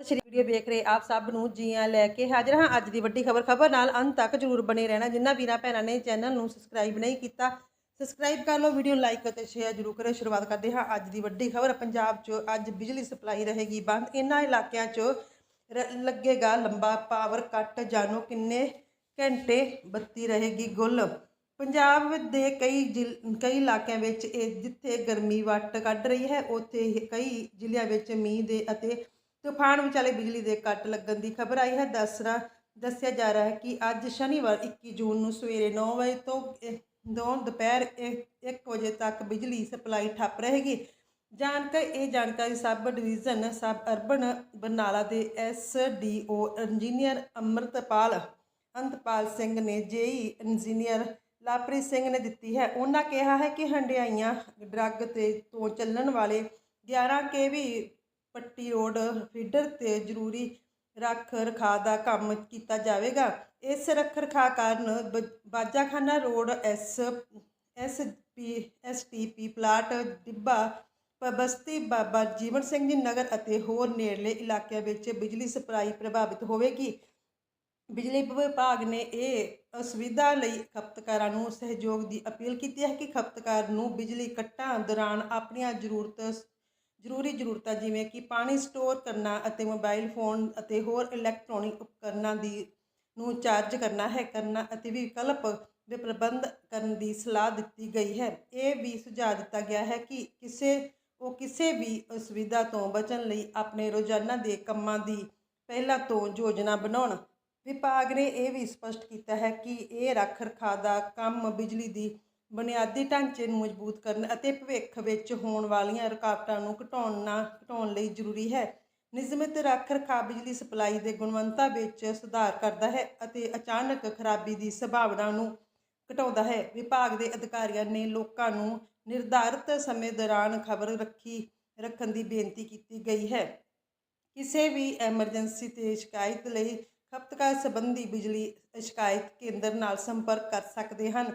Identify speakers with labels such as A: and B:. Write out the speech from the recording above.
A: ਸਤਿ ਸ਼੍ਰੀ ਵੀਡੀਓ ਵੇਖ ਰਹੇ ਆਪ ਸਭ ਨੂੰ ਜੀਆਂ ਲੈ ਕੇ ਹਾਜ਼ਰ ਹਾਂ। ਅੱਜ ਦੀ ਵੱਡੀ ਖਬਰ ਖਬਰ ਨਾਲ ਅੰਤ ਤੱਕ ਜਰੂਰ ਬਣੇ ਰਹਿਣਾ। ਜਿੰਨਾ ਵੀਰਾਂ ਭੈਣਾਂ ਨੇ ਚੈਨਲ ਨੂੰ ਸਬਸਕ੍ਰਾਈਬ ਨਹੀਂ ਕੀਤਾ, ਸਬਸਕ੍ਰਾਈਬ ਕਰ ਲਓ, ਵੀਡੀਓ ਨੂੰ ਲਾਈਕ ਅਤੇ ਸ਼ੇਅਰ ਜਰੂਰ ਕਰਿਓ। ਸ਼ੁਰੂਆਤ ਕਰਦੇ ਹਾਂ ਅੱਜ ਦੀ ਵੱਡੀ ਖਬਰ। ਪੰਜਾਬ 'ਚ ਅੱਜ ਬਿਜਲੀ ਸਪਲਾਈ ਰਹੇਗੀ ਬੰਦ। ਇਨ੍ਹਾਂ ਇਲਾਕਿਆਂ 'ਚ ਰ- ਲੱਗੇਗਾ ਲੰਬਾ ਪਾਵਰ ਕੱਟ ਜਾਣੋ ਕਿੰਨੇ ਘੰਟੇ ਬੱਤੀ ਰਹੇਗੀ ਗੁੱਲ। ਪੰਜਾਬ ਦੇ ਕਈ ਜ਼ਿਲ- ਕਈ ਇਲਾਕਿਆਂ ਵਿੱਚ ਇਹ ਜਿੱਥੇ ਗਰਮੀ ਵੱਟ ਕੱਢ ਰਹੀ ਹੈ, ਉੱਥੇ ਕਈ ਜ਼ਿਲ੍ਹਿਆਂ ਵਿੱਚ ਮੀਂਹ ਦੇ ਅਤੇ ਤੂਫਾਨ ਵਿਚਾਲੇ ਬਿਜਲੀ ਦੇ ਕੱਟ ਲੱਗਣ ਦੀ ਖਬਰ ਆਈ ਹੈ। ਦਸਰਾ ਦੱਸਿਆ ਜਾ ਰਿਹਾ ਹੈ ਕਿ ਅੱਜ ਸ਼ਨੀਵਾਰ 21 ਜੂਨ ਨੂੰ ਸਵੇਰੇ 9 ਵਜੇ ਤੋਂ ਦੋ ਦੁਪਹਿਰ 1 ਵਜੇ ਤੱਕ ਬਿਜਲੀ ਸਪਲਾਈ ਠੱਪ ਰਹੇਗੀ। ਜਾਣਕਾਰੀ, ਇਹ ਜਾਣਕਾਰੀ sub division, sub urban Barnala ਦੇ S D O engineer Amritpal, Antpal Singh ਨੇ ਜੇਈ ਇੰਜੀਨੀਅਰ ਲਾਪ੍ਰੀਤ ਸਿੰਘ ਨੇ ਦਿੱਤੀ ਹੈ। ਉਹਨਾਂ ਕਿਹਾ ਹੈ ਕਿ ਹੰਡਿਆਈਆਂ ਡਰੱਗ ਤੇ ਤੋਂ ਚੱਲਣ ਵਾਲੇ 11 ਕੇਵੀ ਪੱਟੀ ਰੋਡ, ਫੀਡਰ ਤੇ ਜ਼ਰੂਰੀ ਰੱਖ ਰਖਾ ਦਾ ਕੰਮ ਕੀਤਾ ਜਾਵੇਗਾ। ਇਸ ਰੱਖ ਰਖਾ ਕਾਰਨ ਬ- Bajakhana road S S P, S T P plot, Dibba Basti Baba Jiwan Singh ji Nagar ਅਤੇ ਹੋਰ ਨੇੜਲੇ ਇਲਾਕਿਆਂ ਵਿੱਚ ਬਿਜਲੀ ਸਪਲਾਈ ਪ੍ਰਭਾਵਿਤ ਹੋਵੇਗੀ। ਬਿਜਲੀ ਵਿਭਾਗ ਨੇ ਇਹ ਅਸੁਵਿਧਾ ਲਈ ਖਪਤਕਾਰਾਂ ਨੂੰ ਸਹਿਯੋਗ ਦੀ ਅਪੀਲ ਕੀਤੀ ਹੈ ਕਿ ਖਪਤਕਾਰ ਨੂੰ ਬਿਜਲੀ ਕੱਟਾਂ ਦੌਰਾਨ ਆਪਣੀਆਂ ਜ਼ਰੂਰਤ ਜ਼ਰੂਰੀ ਜ਼ਰੂਰਤਾਂ ਜਿਵੇਂ ਕਿ ਪਾਣੀ ਸਟੋਰ ਕਰਨਾ ਅਤੇ ਮੋਬਾਈਲ ਫੋਨ ਅਤੇ ਹੋਰ ਇਲੈਕਟ੍ਰੋਨਿਕ ਉਪਕਰਨਾਂ ਦੀ ਨੂੰ ਚਾਰਜ ਕਰਨਾ ਹੈ ਕਰਨਾ ਅਤੇ ਵਿਕਲਪ ਦੇ ਪ੍ਰਬੰਧ ਕਰਨ ਦੀ ਸਲਾਹ ਦਿੱਤੀ ਗਈ ਹੈ। ਇਹ ਵੀ ਸੁਝਾਅ ਦਿੱਤਾ ਗਿਆ ਹੈ ਕਿ ਕਿਸੇ, ਉਹ ਕਿਸੇ ਵੀ ਅਸੁਵਿਧਾ ਤੋਂ ਬਚਣ ਲਈ ਆਪਣੇ ਰੋਜ਼ਾਨਾ ਦੇ ਕੰਮਾਂ ਦੀ ਪਹਿਲਾਂ ਤੋਂ ਯੋਜਨਾ ਬਣਾਉਣ। ਵਿਭਾਗ ਨੇ ਇਹ ਵੀ ਸਪਸ਼ਟ ਕੀਤਾ ਹੈ ਕਿ ਇਹ ਰੱਖ ਰਖਾਅ ਦਾ ਕੰਮ ਬਿਜਲੀ ਦੀ ਬੁਨਿਆਦੀ ਢਾਂਚੇ ਨੂੰ ਮਜ਼ਬੂਤ ਕਰਨ ਅਤੇ ਭਵਿੱਖ ਵਿੱਚ ਹੋਣ ਵਾਲੀਆਂ ਰੁਕਾਵਟਾਂ ਨੂੰ ਘਟਾਉਣਾ ਘਟਾਉਣ ਲਈ ਜ਼ਰੂਰੀ ਹੈ। ਨਿਯਮਿਤ ਰੱਖ ਰਖਾਅ ਬਿਜਲੀ ਸਪਲਾਈ ਦੇ ਗੁਣਵੱਤਾ ਵਿੱਚ ਸੁਧਾਰ ਕਰਦਾ ਹੈ ਅਤੇ ਅਚਾਨਕ ਖਰਾਬੀ ਦੀ ਸੰਭਾਵਨਾ ਨੂੰ ਘਟਾਉਂਦਾ ਹੈ। ਵਿਭਾਗ ਦੇ ਅਧਿਕਾਰੀਆਂ ਨੇ ਲੋਕਾਂ ਨੂੰ ਨਿਰਧਾਰਤ ਸਮੇਂ ਦੌਰਾਨ ਖਬਰ ਰੱਖੀ, ਰੱਖਣ ਦੀ ਬੇਨਤੀ ਕੀਤੀ ਗਈ ਹੈ। ਕਿਸੇ ਵੀ ਐਮਰਜੈਂਸੀ ਤੇ ਸ਼ਿਕਾਇਤ ਲਈ ਖਪਤਕਾਰ ਸੰਬੰਧੀ ਬਿਜਲੀ ਸ਼ਿਕਾਇਤ ਕੇਂਦਰ ਨਾਲ ਸੰਪਰਕ ਕਰ ਸਕਦੇ ਹਨ।